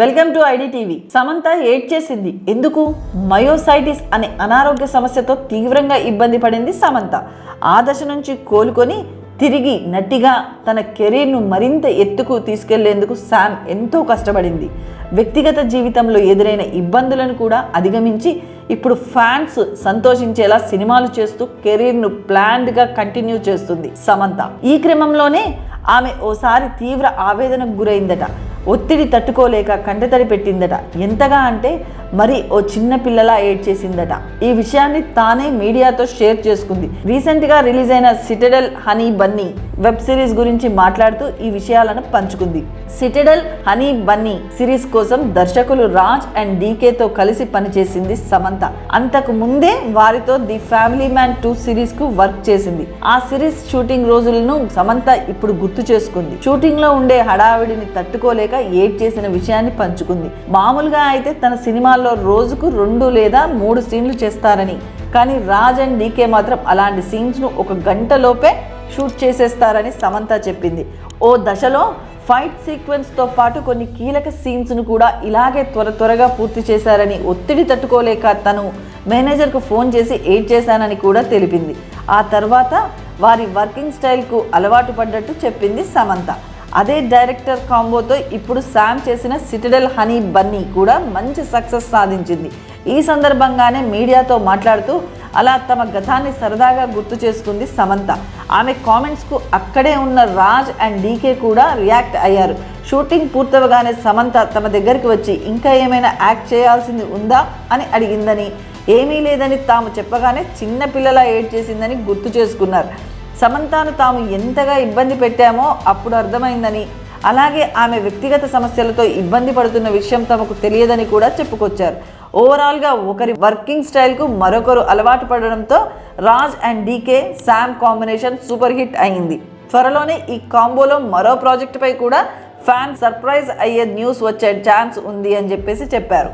Welcome to ID TV. Samantha ఏడ్ చేసింది ఎందుకు? మయోసైటిస్ అనే అనారోగ్య సమస్యతో తీవ్రంగా ఇబ్బంది పడింది సమంత. ఆ దశ నుంచి కోలుకొని తిరిగి నటిగా తన కెరీర్ను మరింత ఎత్తుకు తీసుకెళ్ళేందుకు శామ్ ఎంతో కష్టపడింది. వ్యక్తిగత జీవితంలో ఎదురైన ఇబ్బందులను కూడా అధిగమించి ఇప్పుడు ఫ్యాన్స్ సంతోషించేలా సినిమాలు చేస్తూ కెరీర్ను ప్లాన్డ్గా కంటిన్యూ చేస్తుంది సమంత. ఈ క్రమంలోనే ఆమె ఓసారి తీవ్ర ఆవేదనకు గురైందట. ఒత్తిడి తట్టుకోలేక కంటతడి పెట్టిందట. ఎంతగా అంటే మరి ఓ చిన్న పిల్లలా ఏడ్ చేసిందట ఈ విషయాన్ని తానే మీడియాతో షేర్ చేసుకుంది. రీసెంట్గా రిలీజ్ అయిన Citadel Honey Bunny web series గురించి మాట్లాడుతూ ఈ విషయాలను పంచుకుంది. సిటడల్ హనీ బన్నీ సిరీస్ కోసం దర్శకులు రాజ్ అండ్ డీకేతో కలిసి పనిచేసింది సమంత. అంతకు ముందే వారితో ది ఫ్యామిలీ మ్యాన్ టూ సిరీస్కు వర్క్ చేసింది. ఆ సిరీస్ షూటింగ్ రోజులను సమంత ఇప్పుడు గుర్తు చేసుకుంది. షూటింగ్లో ఉండే హడావిడిని తట్టుకోలేక ఏడ్ చేసిన విషయాన్ని పంచుకుంది. మామూలుగా అయితే తన సినిమాల్లో రోజుకు రెండు లేదా మూడు సీన్లు చేస్తారని. కానీ రాజ్ అండ్ డీకే మాత్రం అలాంటి సీన్స్ను ఒక గంటలోపే షూట్ చేసేస్తారని సమంత చెప్పింది. ఓ దశలో ఫైట్ సీక్వెన్స్తో పాటు కొన్ని కీలక సీన్స్ను కూడా ఇలాగే త్వర త్వరగా పూర్తి చేశారని ఒత్తిడి తట్టుకోలేక తను మేనేజర్కు ఫోన్ చేసి ఎయిడ్ చేశానని కూడా తెలిపింది. ఆ తర్వాత వారి వర్కింగ్ స్టైల్కు అలవాటు పడ్డట్టు చెప్పింది సమంత. అదే డైరెక్టర్ కాంబోతో ఇప్పుడు శామ్ చేసిన సిటడల్ హనీ బన్నీ కూడా మంచి సక్సెస్ సాధించింది. ఈ సందర్భంగానే మీడియాతో మాట్లాడుతూ అలా తమ గతాన్ని సరదాగా గుర్తు చేసుకుంది సమంత. ఆమె కామెంట్స్కు అక్కడే ఉన్న రాజ్ అండ్ డీకే కూడా రియాక్ట్ అయ్యారు. షూటింగ్ పూర్తవగానే సమంత తమ దగ్గరికి వచ్చి ఇంకా ఏమైనా యాక్ట్ చేయాల్సింది ఉందా? అని అడిగిందని. ఏమీ లేదని తాము చెప్పగానే చిన్నపిల్లలా ఏడ్ చేసిందని గుర్తు చేసుకున్నారు. సమంతాను తాము ఎంతగా ఇబ్బంది పెట్టామో అప్పుడు అర్థమైందని. అలాగే ఆమె వ్యక్తిగత సమస్యలతో ఇబ్బంది పడుతున్న విషయం తమకు తెలియదని కూడా చెప్పుకొచ్చారు. ఓవరాల్గా ఒకరి వర్కింగ్ స్టైల్కు మరొకరు అలవాటు పడడంతో Raj and DK Sam combination super hit అయింది. త్వరలోనే ఈ కాంబోలో మరో ప్రాజెక్టుపై కూడా ఫ్యాన్ సర్ప్రైజ్ అయ్యే న్యూస్ వచ్చే ఛాన్స్ ఉంది అని చెప్పేసి చెప్పారు.